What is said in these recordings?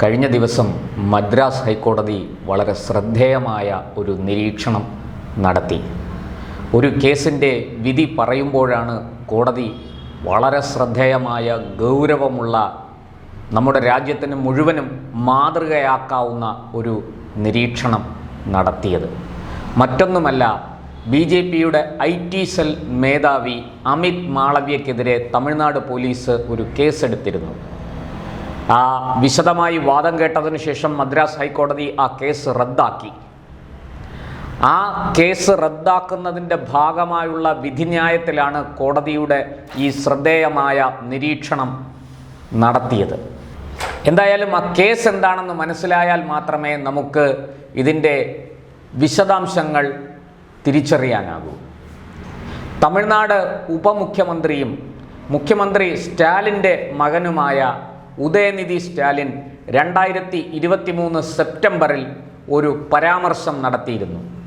കഴിഞ്ഞ ദിവസം മദ്രാസ് ഹൈക്കോടതി വളരെ ശ്രദ്ധേയമായ ഒരു നിരീക്ഷണം നടത്തി. ഒരു കേസിന്റെ വിധി പറയുമ്പോഴാണ് കോടതി വളരെ ശ്രദ്ധേയമായ ഗൗരവമുള്ള നമ്മുടെ രാജ്യത്തിന് മുഴുവനും മാതൃകയാക്കാവുന്ന ഒരു നിരീക്ഷണം നടത്തിയത്. മറ്റൊന്നുമല്ല ബി ജെ പിയുടെ ഐ ടി സെൽ മേധാവി അമിത് മാളവ്യക്കെതിരെ തമിഴ്നാട് പോലീസ് ഒരു കേസെടുത്തിരുന്നു. ആ വിശദമായി വാദം കേട്ടതിനു ശേഷം മദ്രാസ് ഹൈക്കോടതി ആ കേസ് റദ്ദാക്കി. ആ കേസ് റദ്ദാക്കുന്നതിന്റെ ഭാഗമായുള്ള വിധിന്യായത്തിലാണ് കോടതിയുടെ ഈ ശ്രദ്ധേയമായ നിരീക്ഷണം നടത്തിയത്. എന്തായാലും ആ കേസ് എന്താണെന്ന് മനസ്സിലായാൽ മാത്രമേ നമുക്ക് ഇതിന്റെ വിശദാംശങ്ങൾ തിരിച്ചറിയാനാകൂ. തമിഴ്നാട് ഉപമുഖ്യമന്ത്രിയും മുഖ്യമന്ത്രി സ്റ്റാലിന്റെ മകനുമായ ഉദയനിധി സ്റ്റാലിൻ രണ്ടായിരത്തി ഇരുപത്തി മൂന്ന് സെപ്റ്റംബറിൽ ഒരു പരാമർശം നടത്തിയിരുന്നു.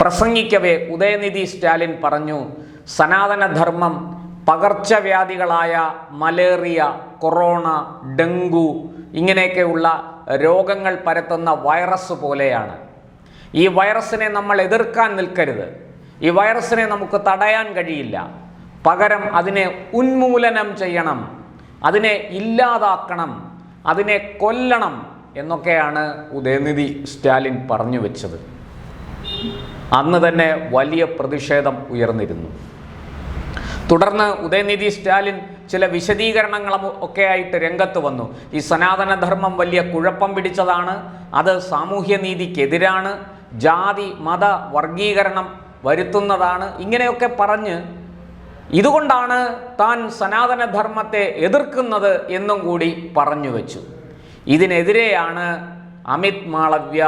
പ്രസംഗിക്കവേ ഉദയനിധി സ്റ്റാലിൻ പറഞ്ഞു സനാതനധർമ്മം പകർച്ചവ്യാധികളായ മലേറിയ കൊറോണ ഡെങ്കു ഇങ്ങനെയൊക്കെയുള്ള രോഗങ്ങൾ പരത്തുന്ന വൈറസ് പോലെയാണ്. ഈ വൈറസിനെ നമ്മൾ എതിർക്കാൻ നിൽക്കരുത്. ഈ വൈറസിനെ നമുക്ക് തടയാൻ കഴിയില്ല. പകരം അതിനെ ഉന്മൂലനം ചെയ്യണം. അതിനെ ഇല്ലാതാക്കണം അതിനെ കൊല്ലണം എന്നൊക്കെയാണ് ഉദയനിധി സ്റ്റാലിൻ പറഞ്ഞു വെച്ചത്. അന്ന് തന്നെ വലിയ പ്രതിഷേധം ഉയർന്നിരുന്നു. തുടർന്ന് ഉദയനിധി സ്റ്റാലിൻ ചില വിശദീകരണങ്ങളും ഒക്കെ ആയിട്ട് രംഗത്ത് വന്നു. ഈ സനാതനധർമ്മം വലിയ കുഴപ്പം പിടിച്ചതാണ് അത് സാമൂഹ്യ നീതിക്കെതിരാണ് ജാതി മത വർഗീകരണം വരുത്തുന്നതാണ് ഇങ്ങനെയൊക്കെ പറഞ്ഞ് ഇതുകൊണ്ടാണ് താൻ സനാതനധർമ്മത്തെ എതിർക്കുന്നത് എന്നും കൂടി പറഞ്ഞു വച്ചു. ഇതിനെതിരെയാണ് അമിത് മാളവ്യ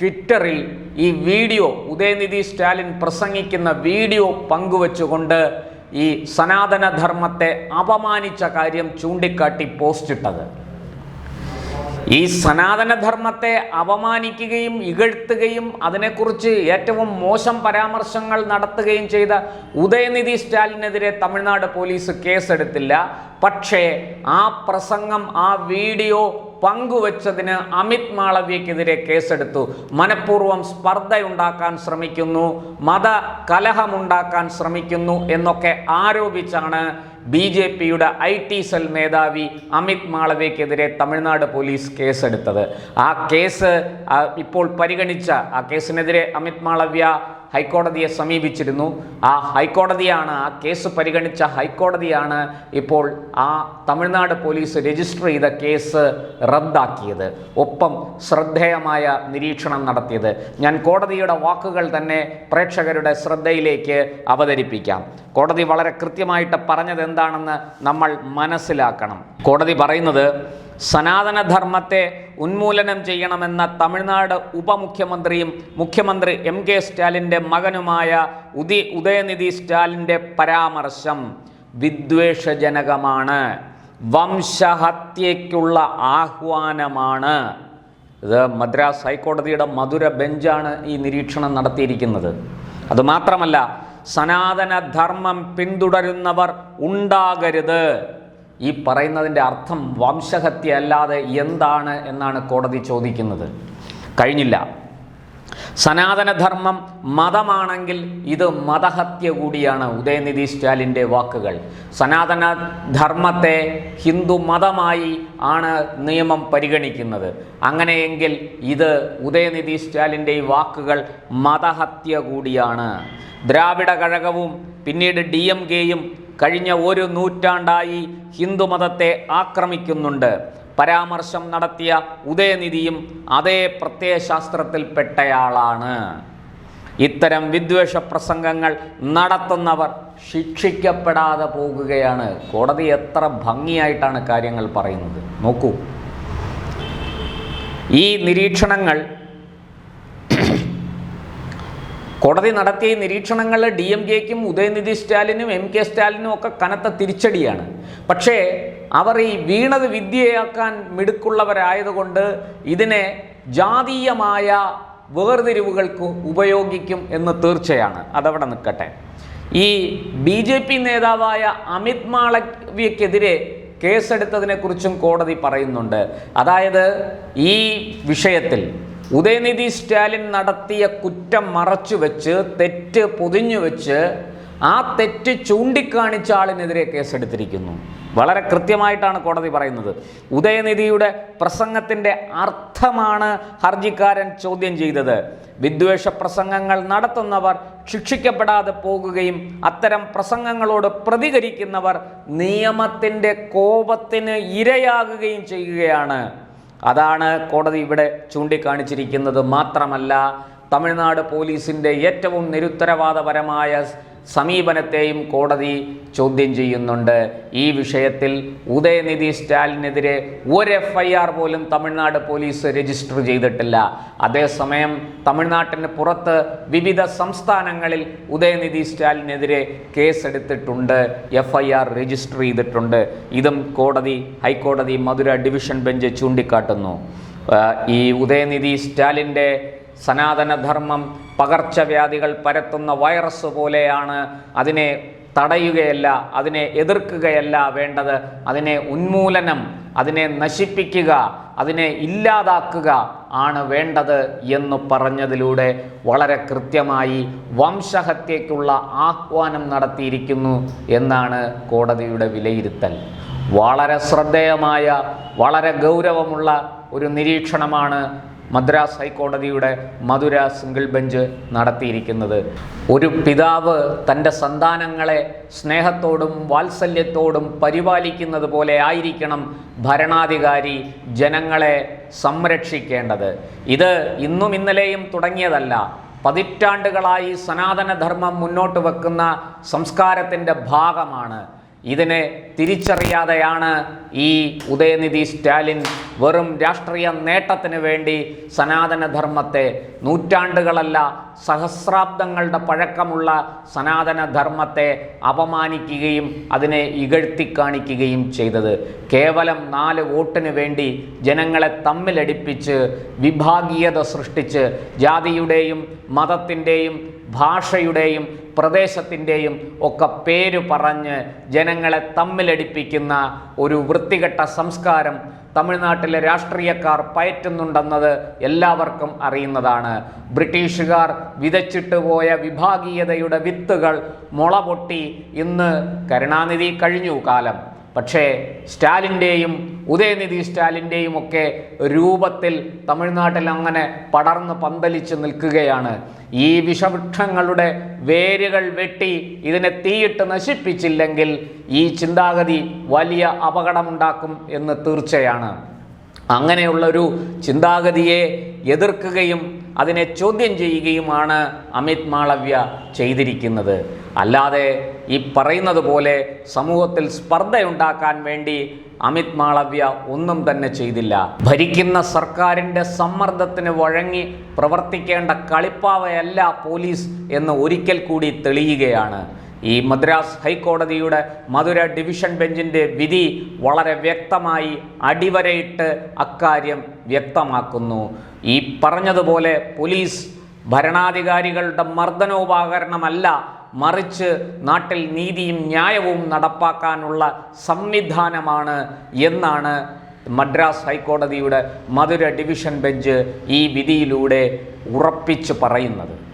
ട്വിറ്ററിൽ ഈ വീഡിയോ ഉദയനിധി സ്റ്റാലിൻ പ്രസംഗിക്കുന്ന വീഡിയോ പങ്കുവച്ചുകൊണ്ട് ഈ സനാതനധർമ്മത്തെ അപമാനിച്ച കാര്യം ചൂണ്ടിക്കാട്ടി പോസ്റ്റിട്ടത്. ഈ സനാതനധർമ്മത്തെ അപമാനിക്കുകയും ഇകഴ്ത്തുകയും അതിനെക്കുറിച്ച് ഏറ്റവും മോശം പരാമർശങ്ങൾ നടത്തുകയും ചെയ്ത ഉദയനിധി സ്റ്റാലിനെതിരെ തമിഴ്നാട് പോലീസ് കേസെടുത്തില്ല. പക്ഷേ ആ പ്രസംഗം ആ വീഡിയോ പങ്കുവച്ചതിന് അമിത് മാളവ്യക്കെതിരെ കേസെടുത്തു. മനഃപൂർവം സ്പർദ്ധയുണ്ടാക്കാൻ ശ്രമിക്കുന്നു മത കലഹമുണ്ടാക്കാൻ ശ്രമിക്കുന്നു എന്നൊക്കെ ആരോപിച്ചാണ് ബി ജെ പിയുടെ ഐ ടി സെൽ മേധാവി അമിത് മാളവയ്ക്കെതിരെ തമിഴ്നാട് പോലീസ് കേസെടുത്തത്. ആ കേസ് ഇപ്പോൾ പരിഗണിച്ച ആ കേസിനെതിരെ അമിത് മാളവ്യ ഹൈക്കോടതിയെ സമീപിച്ചിരുന്നു. ആ ഹൈക്കോടതിയാണ് ആ കേസ് പരിഗണിച്ച ഹൈക്കോടതിയാണ് ഇപ്പോൾ ആ തമിഴ്നാട് പോലീസ് രജിസ്റ്റർ ചെയ്ത കേസ് റദ്ദാക്കിയത്. ഒപ്പം ശ്രദ്ധേയമായ നിരീക്ഷണം നടത്തിയത്. ഞാൻ കോടതിയുടെ വാക്കുകൾ തന്നെ പ്രേക്ഷകരുടെ ശ്രദ്ധയിലേക്ക് അവതരിപ്പിക്കാം. കോടതി വളരെ കൃത്യമായിട്ട് പറഞ്ഞത് എന്താണെന്ന് നമ്മൾ മനസ്സിലാക്കണം. കോടതി പറയുന്നത് സനാതനധർമ്മത്തെ ഉന്മൂലനം ചെയ്യണമെന്ന തമിഴ്നാട് ഉപമുഖ്യമന്ത്രിയും മുഖ്യമന്ത്രി എം കെ സ്റ്റാലിന്റെ മകനുമായ ഉദി ഉദയനിധി സ്റ്റാലിന്റെ പരാമർശം വിദ്വേഷജനകമാണ്. വംശഹത്യയ്ക്കുള്ള ആഹ്വാനമാണ്. ഇത് മദ്രാസ് ഹൈക്കോടതിയുടെ മധുര ബെഞ്ചാണ് ഈ നിരീക്ഷണം നടത്തിയിരിക്കുന്നത്. അതുമാത്രമല്ല സനാതനധർമ്മം പിന്തുടരുന്നവർ ഉണ്ടാകരുത്. ഈ പറയുന്നതിന്റെ അർത്ഥം വംശഹത്യ അല്ലാതെ എന്താണ് എന്നാണ് കോടതി ചോദിക്കുന്നത്. കഴിഞ്ഞില്ല. സനാതനധർമ്മം മതമാണെങ്കിൽ ഇത് മതഹത്യ കൂടിയാണ് ഉദയനിധി സ്റ്റാലിന്റെ വാക്കുകൾ. സനാതനധർമ്മത്തെ ഹിന്ദു മതമായി ആണ് നിയമം പരിഗണിക്കുന്നത്. അങ്ങനെയെങ്കിൽ ഇത് ഉദയനിധി സ്റ്റാലിന്റെ ഈ വാക്കുകൾ മതഹത്യ കൂടിയാണ്. ദ്രാവിഡ കഴകവും പിന്നീട് ഡി എം കെയും കഴിഞ്ഞ ഒരു നൂറ്റാണ്ടായി ഹിന്ദുമതത്തെ ആക്രമിക്കുന്നുണ്ട്. പരാമർശം നടത്തിയ ഉദയനിധിയും അതേ പ്രത്യയശാസ്ത്രത്തിൽപ്പെട്ടയാളാണ്. ഇത്തരം വിദ്വേഷ പ്രസംഗങ്ങൾ നടത്തുന്നവർ ശിക്ഷിക്കപ്പെടാതെ പോകുകയാണ്. കോടതി എത്ര ഭംഗിയായിട്ടാണ് കാര്യങ്ങൾ പറയുന്നത്. നോക്കൂ. ഈ നിരീക്ഷണങ്ങൾ കോടതി നടത്തിയ നിരീക്ഷണങ്ങൾ ഡി എം കെക്കും ഉദയനിധി സ്റ്റാലിനും എം കെ സ്റ്റാലിനും ഒക്കെ കനത്ത തിരിച്ചടിയാണ്. പക്ഷേ അവർ ഈ വീണത് വിദ്യയാക്കാൻ മിടുക്കുള്ളവരായതുകൊണ്ട് ഇതിനെ ജാതീയമായ വേർതിരിവുകൾക്ക് ഉപയോഗിക്കും എന്ന് തീർച്ചയാണ്. അതവിടെ നിൽക്കട്ടെ. ഈ ബി ജെ പി നേതാവായ അമിത് മാളവ്യക്കെതിരെ കേസെടുത്തതിനെക്കുറിച്ചും കോടതി പറയുന്നുണ്ട്. അതായത് ഈ വിഷയത്തിൽ ഉദയനിധി സ്റ്റാലിൻ നടത്തിയ കുറ്റം മറച്ചു വെച്ച് തെറ്റ് പൊതിഞ്ഞു വെച്ച് ആ തെറ്റ് ചൂണ്ടിക്കാണിച്ച ആളിനെതിരെ കേസെടുത്തിരിക്കുന്നു. വളരെ കൃത്യമായിട്ടാണ് കോടതി പറയുന്നത്. ഉദയനിധിയുടെ പ്രസംഗത്തിന്റെ അർത്ഥമാണ് ഹർജിക്കാരൻ ചോദ്യം ചെയ്തത്. വിദ്വേഷ പ്രസംഗങ്ങൾ നടത്തുന്നവർ ശിക്ഷിക്കപ്പെടാതെ പോകുകയും അത്തരം പ്രസംഗങ്ങളോട് പ്രതികരിക്കുന്നവർ നിയമത്തിന്റെ കോപത്തിന് ഇരയാകുകയും ചെയ്യുകയാണ്. അതാണ് കോടതി ഇവിടെ ചൂണ്ടിക്കാണിച്ചിരിക്കുന്നത്. മാത്രമല്ല തമിഴ്നാട് പോലീസിന്റെ ഏറ്റവും നിരുത്തരവാദപരമായ സമീപനത്തെയും കോടതി ചോദ്യം ചെയ്യുന്നുണ്ട്. ഈ വിഷയത്തിൽ ഉദയനിധി സ്റ്റാലിനെതിരെ ഒരു എഫ് ഐ ആർ പോലും തമിഴ്നാട് പോലീസ് രജിസ്റ്റർ ചെയ്തിട്ടില്ല. അതേസമയം തമിഴ്നാട്ടിന് പുറത്ത് വിവിധ സംസ്ഥാനങ്ങളിൽ ഉദയനിധി സ്റ്റാലിനെതിരെ കേസെടുത്തിട്ടുണ്ട്. എഫ് ഐ ആർ രജിസ്റ്റർ ചെയ്തിട്ടുണ്ട്. ഇതും കോടതി ഹൈക്കോടതി മധുര ഡിവിഷൻ ബെഞ്ച് ചൂണ്ടിക്കാട്ടുന്നു. ഈ ഉദയനിധി സ്റ്റാലിന്റെ സനാതനധർമ്മം പകർച്ചവ്യാധികൾ പരത്തുന്ന വൈറസ് പോലെയാണ് അതിനെ തടയുകയല്ല അതിനെ എതിർക്കുകയല്ല വേണ്ടത്. അതിനെ ഉന്മൂലനം അതിനെ നശിപ്പിക്കുക അതിനെ ഇല്ലാതാക്കുക ആണ് വേണ്ടത് എന്ന് പറഞ്ഞതിലൂടെ വളരെ കൃത്യമായി വംശഹത്യയ്ക്കുള്ള ആഹ്വാനം നടത്തിയിരിക്കുന്നു എന്നാണ് കോടതിയുടെ വിലയിരുത്തൽ. വളരെ ശ്രദ്ധേയമായ വളരെ ഗൗരവമുള്ള ഒരു നിരീക്ഷണമാണ് മദ്രാസ് ഹൈക്കോടതിയുടെ മധുര സിംഗിൾ ബെഞ്ച് നടത്തിയിരിക്കുന്നത്. ഒരു പിതാവ് തന്റെ സന്താനങ്ങളെ സ്നേഹത്തോടും വാത്സല്യത്തോടും പരിപാലിക്കുന്നത് പോലെ ആയിരിക്കണം ഭരണാധികാരി ജനങ്ങളെ സംരക്ഷിക്കേണ്ടത്. ഇത് ഇന്നും ഇന്നലെയും തുടങ്ങിയതല്ല. പതിറ്റാണ്ടുകളായി സനാതനധർമ്മം മുന്നോട്ട് വെക്കുന്ന സംസ്കാരത്തിന്റെ ഭാഗമാണ്. ഇതിനെ തിരിച്ചറിയാതെയാണ് ഈ ഉദയനിധി സ്റ്റാലിൻ വെറും രാഷ്ട്രീയ നേട്ടത്തിന് വേണ്ടി സനാതനധർമ്മത്തെ നൂറ്റാണ്ടുകളല്ല സഹസ്രാബ്ദങ്ങളുടെ പഴക്കമുള്ള സനാതനധർമ്മത്തെ അപമാനിക്കുകയും അതിനെ ഇകഴ്ത്തി കാണിക്കുകയും ചെയ്തത്. കേവലം നാല് വോട്ടിന് വേണ്ടി ജനങ്ങളെ തമ്മിലടിപ്പിച്ച് വിഭാഗീയത സൃഷ്ടിച്ച് ജാതിയുടെയും മതത്തിന്റെയും ഭാഷയുടെയും പ്രദേശത്തിന്റെയും ഒക്കെ പേര് പറഞ്ഞ് ജനങ്ങളെ തമ്മിലടിപ്പിക്കുന്ന ഒരു വൃത്തികെട്ട സംസ്കാരം തമിഴ്നാട്ടിലെ രാഷ്ട്രീയക്കാർ പയറ്റുന്നുണ്ടെന്നത് എല്ലാവർക്കും അറിയുന്നതാണ്. ബ്രിട്ടീഷുകാർ വിതച്ചിട്ട് പോയ വിഭാഗീയതയുടെ വിത്തുകൾ മുളപൊട്ടി ഇന്ന് കരുണാനിധി കഴിഞ്ഞു കാലം. പക്ഷേ സ്റ്റാലിന്റെയും ഉദയനിധി സ്റ്റാലിന്റെയും ഒക്കെ രൂപത്തിൽ തമിഴ്നാട്ടിൽ അങ്ങനെ പടർന്ന് പന്തലിച്ച് നിൽക്കുകയാണ്. ഈ വിഷവൃക്ഷങ്ങളുടെ വേരുകൾ വെട്ടി ഇതിനെ തീയിട്ട് നശിപ്പിച്ചില്ലെങ്കിൽ ഈ ചിന്താഗതി വലിയ അപകടമുണ്ടാക്കും എന്ന് തീർച്ചയാണ്. അങ്ങനെയുള്ളൊരു ചിന്താഗതിയെ എതിർക്കുകയും അതിനെ ചോദ്യം ചെയ്യുകയുമാണ് അമിത് മാളവ്യ ചെയ്തിരിക്കുന്നത്. അല്ലാതെ ഈ പറയുന്നത് പോലെ സമൂഹത്തിൽ സ്പർദ്ധയുണ്ടാക്കാൻ വേണ്ടി അമിത് മാളവ്യ ഒന്നും തന്നെ ചെയ്തില്ല. ഭരിക്കുന്ന സർക്കാരിന്റെ സമ്മർദ്ദത്തിന് വഴങ്ങി പ്രവർത്തിക്കേണ്ട കളിപ്പാവയല്ല പോലീസ് എന്ന് ഒരിക്കൽ കൂടി തെളിയുകയാണ്. ഈ മദ്രാസ് ഹൈക്കോടതിയുടെ മധുര ഡിവിഷൻ ബെഞ്ചിന്റെ വിധി വളരെ വ്യക്തമായി അടിവരയിട്ട് അക്കാര്യം വ്യക്തമാക്കുന്നു. ഈ പറഞ്ഞതുപോലെ പോലീസ് ഭരണാധികാരികളുടെ മർദ്ദനോപാകരണമല്ല മറിച്ച് നാട്ടിൽ നീതിയും ന്യായവും നടപ്പാക്കാനുള്ള സംവിധാനമാണ് എന്നാണ് മദ്രാസ് ഹൈക്കോടതിയുടെ മധുര ഡിവിഷൻ ബെഞ്ച് ഈ വിധിയിലൂടെ ഉറപ്പിച്ചു പറയുന്നത്.